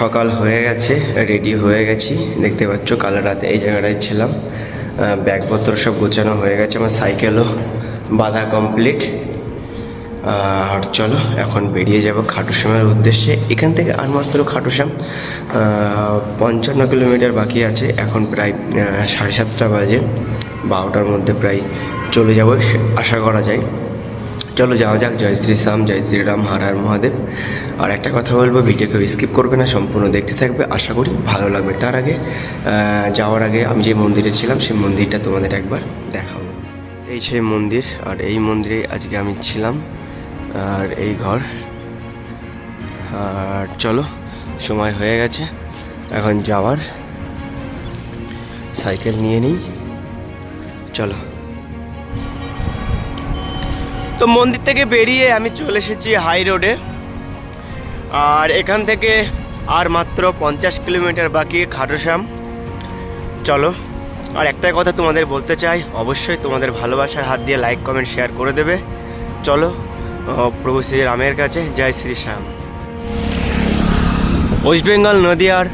সকাল হয়ে গেছে রেডি হয়ে গেছি। দেখতে পাচ্ছ কাল রাতে এই জায়গাটায় ছিলাম। ব্যাগপত্র সব গোছানো হয়ে গেছে, আমার সাইকেলও বাধা কমপ্লিট আর চলো, এখন বেরিয়ে যাব খাটুশ্যামের উদ্দেশ্যে। এখান থেকে আর মাত্র খাটুশ্যাম পঞ্চান্ন কিলোমিটার বাকি আছে। এখন প্রায় সাড়ে সাতটা বাজে। বারোটার মধ্যে প্রায় চলে যাব আশা করা যায়। চলো যাওয়া যাক। জয় শ্রী শ্যাম, জয় শ্রীরাম হর হর মহাদেব। আর একটা কথা বলব, ভিডিওকে স্কিপ করবে না, সম্পূর্ণ দেখতে থাকবে। আশা করি ভালো লাগবে। তার আগে যাওয়ার আগে আমি যে মন্দিরে ছিলাম, সেই মন্দিরটা তোমাদের একবার দেখাবো। এই সেই মন্দির, আর এই মন্দিরে আজকে আমি ছিলাম, আর এই ঘর। আর চলো, সময় হয়ে গেছে। এখন যাওয়ার। সাইকেল নিয়ে নিই। চলো। তো মন্দির থেকে বেরিয়ে আমি চলে এসেছি হাই রোডে। আর এখান থেকে আর মাত্র পঞ্চাশ কিলোমিটার বাকি খাটুশ্যাম। চলো, আর একটাই কথা তোমাদের বলতে চাই, অবশ্যই তোমাদের ভালোবাসার হাত দিয়ে লাইক কমেন্ট শেয়ার করে দেবে। চলো প্রভু শ্রী রামের কাছে জয় শ্রী শ্যাম। ওয়েস্ট বেঙ্গল নদিয়ার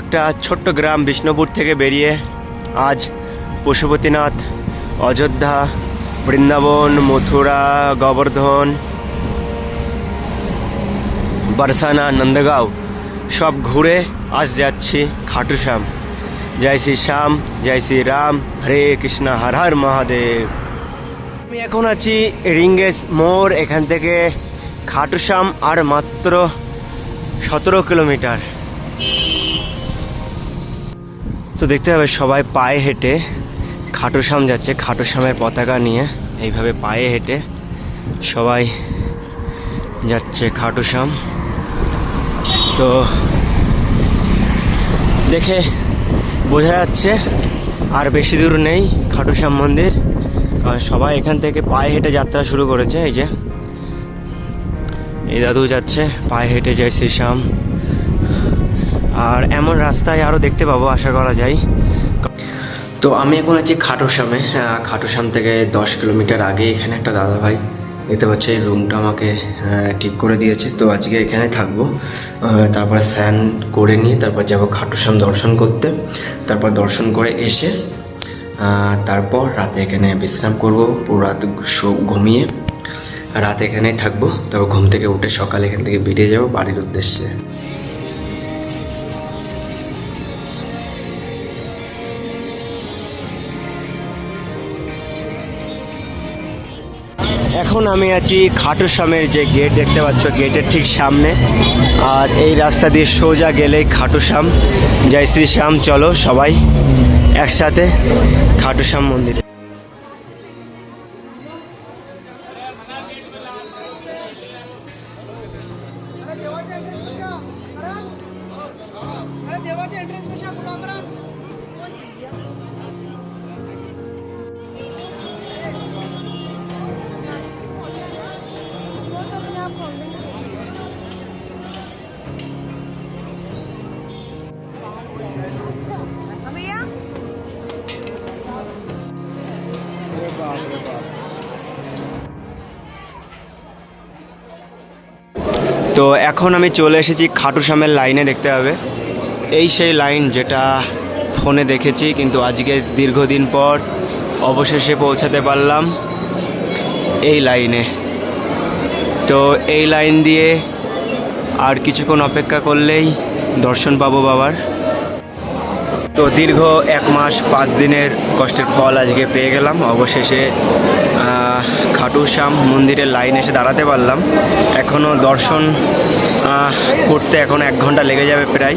একটা ছোট্ট গ্রাম বিষ্ণুপুর থেকে বেরিয়ে আজ পশুপতিনাথ, অযোধ্যা বৃন্দাবন, মথুরা, গোবর্ধন, বারসানা, নন্দগাঁও, সব ঘুরে আজ যাচ্ছি খাটুশ্যাম জয় শ্রী শ্যাম, জয় শ্রী রাম, হরে কৃষ্ণ, হর হর মহাদেব। আমি এখন আছি রিঙ্গেস মোড়, এখান থেকে খাটুশ্যাম আর মাত্র সতেরো কিলোমিটার। তো দেখতে হবে সবাই পায়ে হেঁটে খাটুশ্যাম যাচ্ছে, খাটুশ্যামের পতাকা নিয়ে এইভাবে পায়ে হেঁটে সবাই যাচ্ছে খাটুশ্যাম। তো দেখে বোঝা যাচ্ছে আর বেশি দূর নেই খাটুশ্যাম মন্দির, কারণ সবাই এখান থেকে পায়ে হেঁটে যাত্রা শুরু করেছে, এই যে। এই দাদু যাচ্ছে, পায়ে হেঁটে যায় শ্রীশ্যাম। আর এমন রাস্তায় আরও দেখতে পাবো, আশা করা যায়। তো আমি এখন আছি খাটুশ্যামে আহ, খাটুশ্যাম থেকে দশ কিলোমিটার আগে এখানে একটা দাদা ভাই দেখতে পাচ্ছি এই রুমটা আমাকে ঠিক করে দিয়েছে। তো আজকে এখানে থাকব। তারপর স্নান করে নিয়ে তারপর যাব খাটুশ্যাম দর্শন করতে। তারপর দর্শন করে এসে তারপর রাতে এখানে বিশ্রাম করব পুরো রাত ঘুমিয়ে। রাত এখানেই থাকব তারপর ঘুম থেকে উঠে সকালে এখান থেকে বেরিয়ে যাব বাড়ির উদ্দেশ্যে। এখন আমি আছি খাটুশ্যামের যে গেট দেখতে পাচ্ছ গেটের ঠিক সামনে আর এই রাস্তা দিয়ে সোজা গেলেই খাটুশ্যাম জয় শ্রী শ্যাম চলো সবাই একসাথে খাটুশ্যাম মন্দিরে अरे देवाच्या एंट्रन्स पेक्षा पुढं তো এখন আমি চলে এসেছি খাটু সামের লাইনে দেখতে হবে। এই সেই লাইন যেটা ফোনে দেখেছি, কিন্তু আজকে দীর্ঘদিন পর অবশেষে পৌঁছাতে পারলাম এই লাইনে। তো এই লাইন দিয়ে আর কিছুক্ষণ অপেক্ষা করলেই দর্শন পাবো বাবার। তো দীর্ঘ এক মাস, পাঁচ দিনের কষ্টের ফল আজকে পেয়ে গেলাম। অবশেষে খাটু শ্যাম মন্দিরের লাইন এসে দাঁড়াতে পারলাম। এখনও দর্শন করতে এখন এক ঘণ্টা লেগে যাবে প্রায়।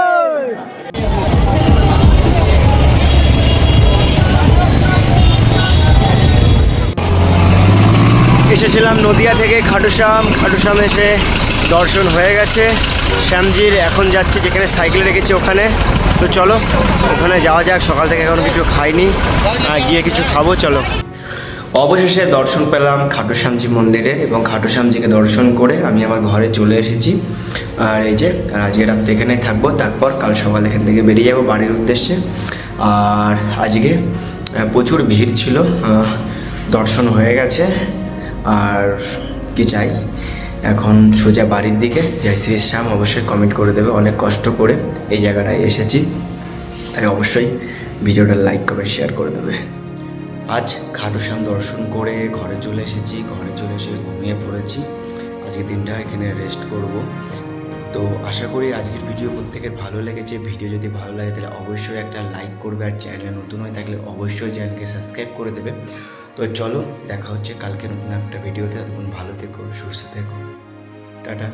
এসেছিলাম নদিয়া থেকে খাটুশ্যাম। খাটুশ্যাম এসে দর্শন হয়ে গেছে। শ্যামজির এখন যাচ্ছে যেখানে সাইকেল রেখেছে ওখানে। তো চলো, ওখানে যাওয়া যাক। সকাল থেকে এখনও কিছু খাইনি। গিয়ে কিছু খাব, চলো। অবশেষে দর্শন পেলাম খাটু শ্যামজি মন্দিরের এবং খাটু শ্যামজিকে দর্শন করে আমি আমার ঘরে চলে এসেছি। আর এই যে, আজকে রাত্রে এখানেই থাকব। তারপর কাল সকাল এখান থেকে বেরিয়ে যাব বাড়ির উদ্দেশ্যে। আর আজকে প্রচুর ভিড় ছিল। দর্শন হয়ে গেছে। আর কি চাই? এখন সোজা বাড়ির দিকে জয় শ্রী শ্যাম অবশ্যই কমেন্ট করে দেবে। অনেক কষ্ট করে এই জায়গাটায় এসেছি। তাই অবশ্যই ভিডিওটা লাইক কমেন্ট শেয়ার করে দেবে। আজ খাটুশ্যাম দর্শন করে ঘরে চলে এসেছি। ঘরে চলে এসে ঘুমিয়ে পড়েছি। আজকে দিনটা এখানে রেস্ট করব। তো আশা করি আজকের ভিডিও প্রত্যেকের ভালো লেগেছে। ভিডিও যদি ভালো লাগে তাহলে অবশ্যই একটা লাইক করবে। আর চ্যানেলে নতুন হয়ে থাকলে অবশ্যই চ্যানেলকে সাবস্ক্রাইব করে দেবে। তো চলো দেখা হচ্ছে কালকে নতুন একটা ভিডিওতে। এতক্ষণ ভালো থেকো সুস্থ থেকো। টাটা।